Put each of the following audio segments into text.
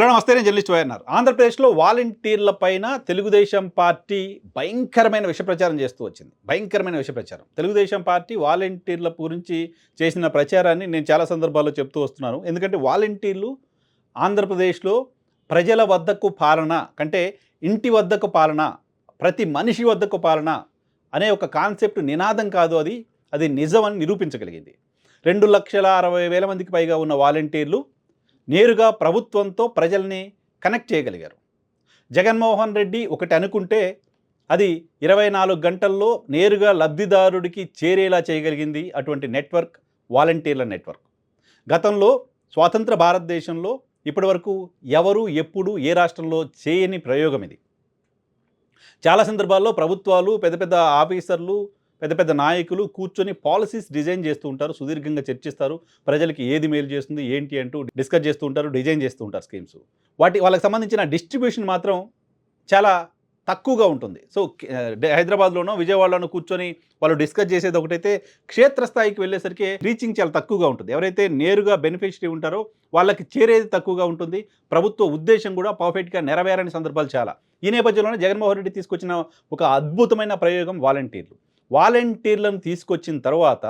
Hello నమస్తే నేను journalist YNR. ఆంధ్రప్రదేశ్లో వాలంటీర్ల పైన తెలుగుదేశం పార్టీ భయంకరమైన విషప్రచారం చేస్తూ వచ్చింది. భయంకరమైన విషప్రచారం. తెలుగుదేశం పార్టీ వాలంటీర్ల గురించి చేసిన ప్రచారాన్ని నేను చాలా సందర్భాల్లో చెప్తూ వస్తున్నాను. ఎందుకంటే వాలంటీర్లు ఆంధ్రప్రదేశ్లో ప్రజల వద్దకు పాలన కంటే ఇంటి వద్దకు పాలన ప్రతి మనిషి వద్దకు పాలన అనే ఒక కాన్సెప్ట్ నినాదం కాదు అది. అది నిజం అని నిరూపించగలిగింది. రెండు లక్షల అరవై వేల మందికి పైగా ఉన్న వాలంటీర్లు నేరుగా ప్రభుత్వంతో ప్రజల్ని కనెక్ట్ చేయగలిగారు. జగన్మోహన్ రెడ్డి ఒకటి అనుకుంటే అది ఇరవై నాలుగు గంటల్లో నేరుగా లబ్ధిదారుడికి చేరేలా చేయగలిగింది అటువంటి నెట్వర్క్ వాలంటీర్ల నెట్వర్క్. గతంలో స్వాతంత్ర భారతదేశంలో ఇప్పటివరకు ఎవరు ఎప్పుడు ఏ రాష్ట్రంలో చేయని ప్రయోగం ఇది. చాలా సందర్భాల్లో ప్రభుత్వాలు పెద్ద పెద్ద ఆఫీసర్లు పెద్ద పెద్ద నాయకులు కూర్చొని పాలసీస్ డిజైన్ చేస్తూ ఉంటారు సుదీర్ఘంగా చర్చిస్తారు. ప్రజలకి ఏది మేలు చేస్తుంది ఏంటి అంటూ డిస్కస్ చేస్తూ ఉంటారు డిజైన్ చేస్తూ ఉంటారు స్కీమ్స్. వాటి వాళ్ళకి సంబంధించిన డిస్ట్రిబ్యూషన్ మాత్రం చాలా తక్కువగా ఉంటుంది. సో హైదరాబాద్లోనో విజయవాడలోనో కూర్చొని వాళ్ళు డిస్కస్ చేసేది ఒకటైతే క్షేత్రస్థాయికి వెళ్ళేసరికి రీచింగ్ చాలా తక్కువగా ఉంటుంది. ఎవరైతే నేరుగా బెనిఫిషరీ ఉంటారో వాళ్ళకి చేరేది తక్కువగా ఉంటుంది. ప్రభుత్వ ఉద్దేశం కూడా పర్ఫెక్ట్గా నెరవేరని సందర్భాలు చాలా. ఈ నేపథ్యంలోనే జగన్మోహన్ రెడ్డి తీసుకొచ్చిన ఒక అద్భుతమైన ప్రయోగం వాలంటీర్లు. వాలంటీర్లను తీసుకొచ్చిన తర్వాత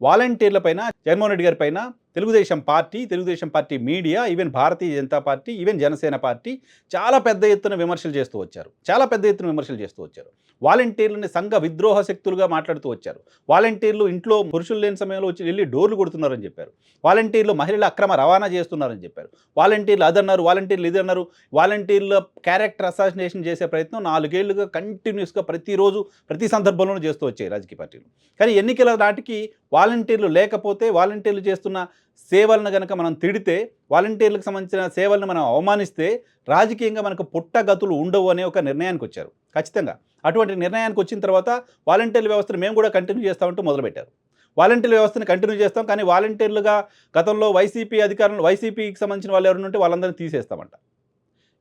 వాలంటీర్ల పైన జగన్మోహన్ రెడ్డి గారి పైన Telugu Desam party Telugu Desam party media even Bharatiya Janata party even Janasena party చాలా పెద్ద ఎత్తున విమర్శలు చేస్తూ వచ్చారు. చాలా పెద్ద ఎత్తున విమర్శలు చేస్తూ వచ్చారు. వాలంటీర్లని సంఘ విద్రోహ శక్తులుగా మాట్లాడుతూ వచ్చారు. వాలంటీర్లు ఇంట్లో పురుషులు లేని సమయంలో వచ్చి వెళ్ళి డోర్లు కొడుతున్నారని చెప్పారు. వాలంటీర్లు మహిళల అక్రమ రవాణా చేస్తున్నారని చెప్పారు. వాలంటీర్లు అదన్నారు వాలంటీర్లు ఇది అన్నారు వాలంటీర్ల క్యారెక్టర్ అసాసినేషన్ చేసే ప్రయత్నం నాలుగేళ్ళుగా కంటిన్యూస్గా ప్రతిరోజు ప్రతి సందర్భంలోనూ చేస్తూ వచ్చాయి రాజకీయ పార్టీలు. కానీ ఎన్నికల నాటికి వాలంటీర్లు లేకపోతే వాలంటీర్లు చేస్తున్న సేవలను కనుక మనం తిడితే వాలంటీర్లకు సంబంధించిన సేవలను మనం అవమానిస్తే రాజకీయంగా మనకు పుట్టగతులు ఉండవు అనే ఒక నిర్ణయానికి వచ్చారు. ఖచ్చితంగా. అటువంటి నిర్ణయానికి వచ్చిన తర్వాత వాలంటీర్ల వ్యవస్థను మేము కూడా కంటిన్యూ చేస్తామంటూ మొదలుపెట్టారు. వాలంటీర్ల వ్యవస్థను కంటిన్యూ చేస్తాం కానీ వాలంటీర్లుగా గతంలో వైసీపీ అధికారులు వైసీపీకి సంబంధించిన వాళ్ళు ఎవరు ఉంటే వాళ్ళందరినీ తీసేస్తామంట.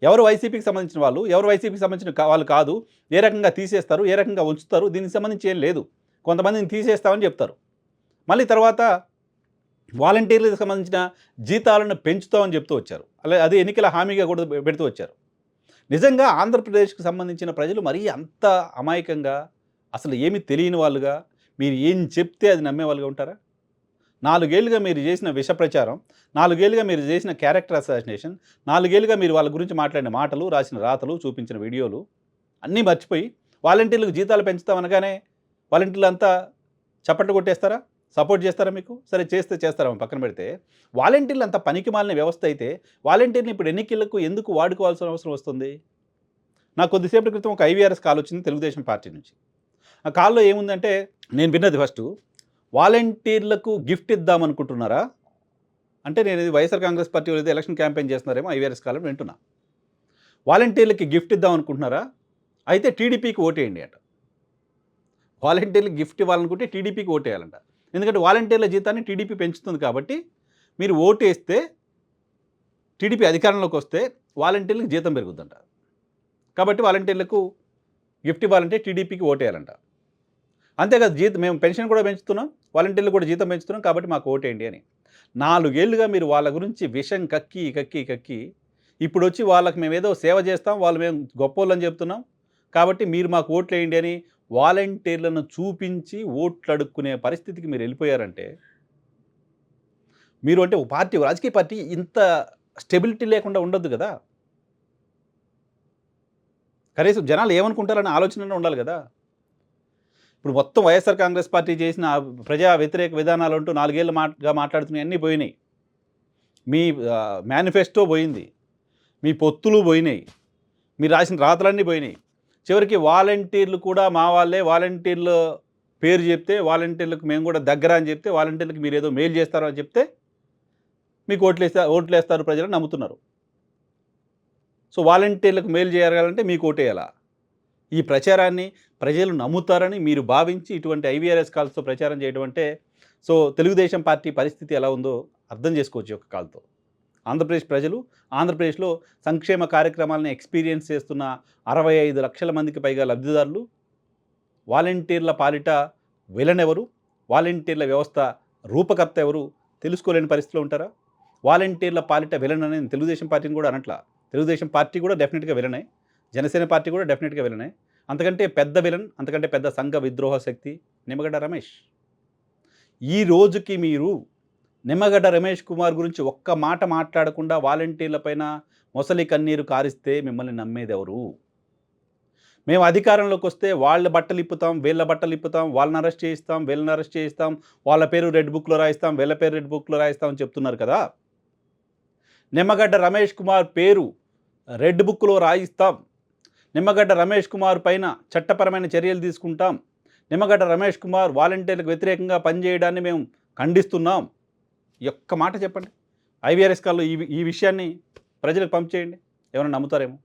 ఎవరు వైసీపీకి సంబంధించిన వాళ్ళు ఎవరు వైసీపీకి సంబంధించిన వాళ్ళు కాదు ఏ రకంగా తీసేస్తారు ఏ రకంగా ఉంచుతారు దీనికి సంబంధించి ఏం లేదు. కొంతమందిని తీసేస్తామని చెప్తారు. మళ్ళీ తర్వాత వాలంటీర్లకు సంబంధించిన జీతాలను పెంచుతామని చెప్తూ వచ్చారు. అలా అది ఎన్నికల హామీగా కూడా పెడుతూ వచ్చారు. నిజంగా ఆంధ్రప్రదేశ్కి సంబంధించిన ప్రజలు మరీ అంత అమాయకంగా అసలు ఏమి తెలియని వాళ్ళుగా మీరు ఏం చెప్తే అది నమ్మేవాళ్ళుగా ఉంటారా? నాలుగేళ్ళుగా మీరు చేసిన విష ప్రచారం నాలుగేళ్ళుగా మీరు చేసిన క్యారెక్టర్ అసాసినేషన్ నాలుగేళ్ళుగా మీరు వాళ్ళ గురించి మాట్లాడిన మాటలు రాసిన రాతలు చూపించిన వీడియోలు అన్నీ మర్చిపోయి వాలంటీర్లకు జీతాలు పెంచుతామనగానే వాలంటీర్లు అంతా చప్పట్లు కొట్టేస్తారా? సపోర్ట్ చేస్తారా మీకు? సరే చేస్తే చేస్తారా? పక్కన పెడితే వాలంటీర్లు అంత పనికి మాలిన వ్యవస్థ అయితే వాలంటీర్ని ఇప్పుడు ఎన్నికలకు ఎందుకు వాడుకోవాల్సిన అవసరం వస్తుంది? నాకు కొద్దిసేపటి క్రితం ఒక ఐవీఆర్ఎస్ కాల్ వచ్చింది తెలుగుదేశం పార్టీ నుంచి. ఆ కాల్లో ఏముందంటే నేను విన్నది ఫస్ట్ వాలంటీర్లకు గిఫ్ట్ ఇద్దాం అనుకుంటున్నారా అంటే నేను ఇది వైఎస్ఆర్ కాంగ్రెస్ పార్టీ వాళ్ళు ఎలక్షన్ క్యాంపెయిన్ చేస్తున్నారేమో ఐవీఆర్ఎస్ కాలం వింటున్నా. వాలంటీర్లకి గిఫ్ట్ ఇద్దాం అనుకుంటున్నారా అయితే టీడీపీకి ఓటేయండి అంట. వాలంటీర్లకు గిఫ్ట్ ఇవ్వాలనుకుంటే టీడీపీకి ఓటేయాలంట. ఎందుకంటే వాలంటీర్ల జీతాన్ని టీడీపీ పెంచుతుంది కాబట్టి మీరు ఓటేస్తే టీడీపీ అధికారంలోకి వస్తే వాలంటీర్లకు జీతం పెరుగుద్దంట. కాబట్టి వాలంటీర్లకు గిఫ్ట్ ఇవ్వాలంటే టీడీపీకి ఓటేయాలంట. అంతేకాదు జీతం మేము పెన్షన్ కూడా పెంచుతున్నాం వాలంటీర్లు కూడా జీతం పెంచుతున్నాం కాబట్టి మాకు ఓటేయండి అని. నాలుగేళ్ళుగా మీరు వాళ్ళ గురించి విషం కక్కి కక్కి కక్కి ఇప్పుడు వచ్చి వాళ్ళకి మేము ఏదో సేవ చేస్తాం వాళ్ళు మేము గొప్పోళ్ళని చెప్తున్నాం కాబట్టి మీరు మాకు ఓట్లు వేయండి అని వాలంటీర్లను చూపించి ఓట్లు అడుక్కునే పరిస్థితికి మీరు వెళ్ళిపోయారంటే మీరు అంటే పార్టీ రాజకీయ పార్టీ ఇంత స్టెబిలిటీ లేకుండా ఉండొద్దు కదా. కనీసం జనాలు ఏమనుకుంటారనే ఆలోచన ఉండాలి కదా. ఇప్పుడు మొత్తం వైఎస్ఆర్ కాంగ్రెస్ పార్టీ చేసిన ప్రజా వ్యతిరేక విధానాలు అంటూ నాలుగేళ్ళు మాటగా మాట్లాడుతున్నాయి అన్నీ పోయినాయి. మీ మేనిఫెస్టో పోయింది మీ పొత్తులు పోయినాయి మీరు రాసిన రాతలన్నీ పోయినాయి. చివరికి వాలంటీర్లు కూడా మా వాళ్ళే. వాలంటీర్లు పేరు చెప్తే వాలంటీర్లకు మేము కూడా దగ్గర అని చెప్తే వాలంటీర్లకు మీరు ఏదో మెయిల్ చేస్తారో అని చెప్తే మీకు ఓట్లు ఓట్లేస్తారు ఓట్లు వేస్తారు ప్రజలు నమ్ముతున్నారు. సో వాలంటీర్లకు మెయిల్ చేయాలంటే మీకు ఓటేయాలా? ఈ ప్రచారాన్ని ప్రజలు నమ్ముతారని మీరు భావించి ఇటువంటి ఐవీఆర్ఎస్ కాల్స్తో ప్రచారం చేయడం అంటే సో తెలుగుదేశం పార్టీ పరిస్థితి ఎలా ఉందో అర్థం చేసుకోవచ్చు ఒక కాల్తో. ఆంధ్రప్రదేశ్ ప్రజలు ఆంధ్రప్రదేశ్లో సంక్షేమ కార్యక్రమాలను ఎక్స్పీరియన్స్ చేస్తున్న అరవై ఐదు లక్షల మందికి పైగా లబ్ధిదారులు వాలంటీర్ల పాలిట విలన్ ఎవరు వాలంటీర్ల వ్యవస్థ రూపకర్త ఎవరు తెలుసుకోలేని పరిస్థితిలో ఉంటారా? వాలంటీర్ల పాలిట విలన్ అని తెలుగుదేశం పార్టీని కూడా అనట్లా. తెలుగుదేశం పార్టీ కూడా డెఫినెట్గా విలనే. జనసేన పార్టీ కూడా డెఫినెట్గా విలనే. అంతకంటే పెద్ద విలన్ అంతకంటే పెద్ద సంఘ విద్రోహ శక్తి నిమ్మగడ్డ రమేష్. ఈ రోజుకి మీరు నిమ్మగడ్డ రమేష్ కుమార్ గురించి ఒక్క మాట మాట్లాడకుండా వాలంటీర్లపైన మొసలి కన్నీరు కారిస్తే మిమ్మల్ని నమ్మేది ఎవరు మేము అధికారంలోకి వస్తే వాళ్ళ బట్టలు ఇప్పుతాం వీళ్ళ బట్టలు ఇప్పుతాం వాళ్ళని అరెస్ట్ చేయిస్తాం వీళ్ళని అరెస్ట్ చేయిస్తాం వాళ్ళ పేరు రెడ్ బుక్లో రాయిస్తాం వీళ్ళ పేరు రెడ్ బుక్లో రాయిస్తాం అని చెప్తున్నారు కదా? నిమ్మగడ్డ రమేష్ కుమార్ పేరు రెడ్ బుక్లో రాయిస్తాం. నిమ్మగడ్డ రమేష్ కుమార్ పైన చట్టపరమైన చర్యలు తీసుకుంటాం. నిమ్మగడ్డ రమేష్ కుమార్ వాలంటీర్లకు వ్యతిరేకంగా పనిచేయడాన్ని మేము ఖండిస్తున్నాం. ఒక్క మాట చెప్పండి. ఐవీఆర్ఎస్ కాల్లో ఈ ఈ విషయాన్ని ప్రజలకు పంప్ చేయండి ఎవరైనా నమ్ముతారేమో.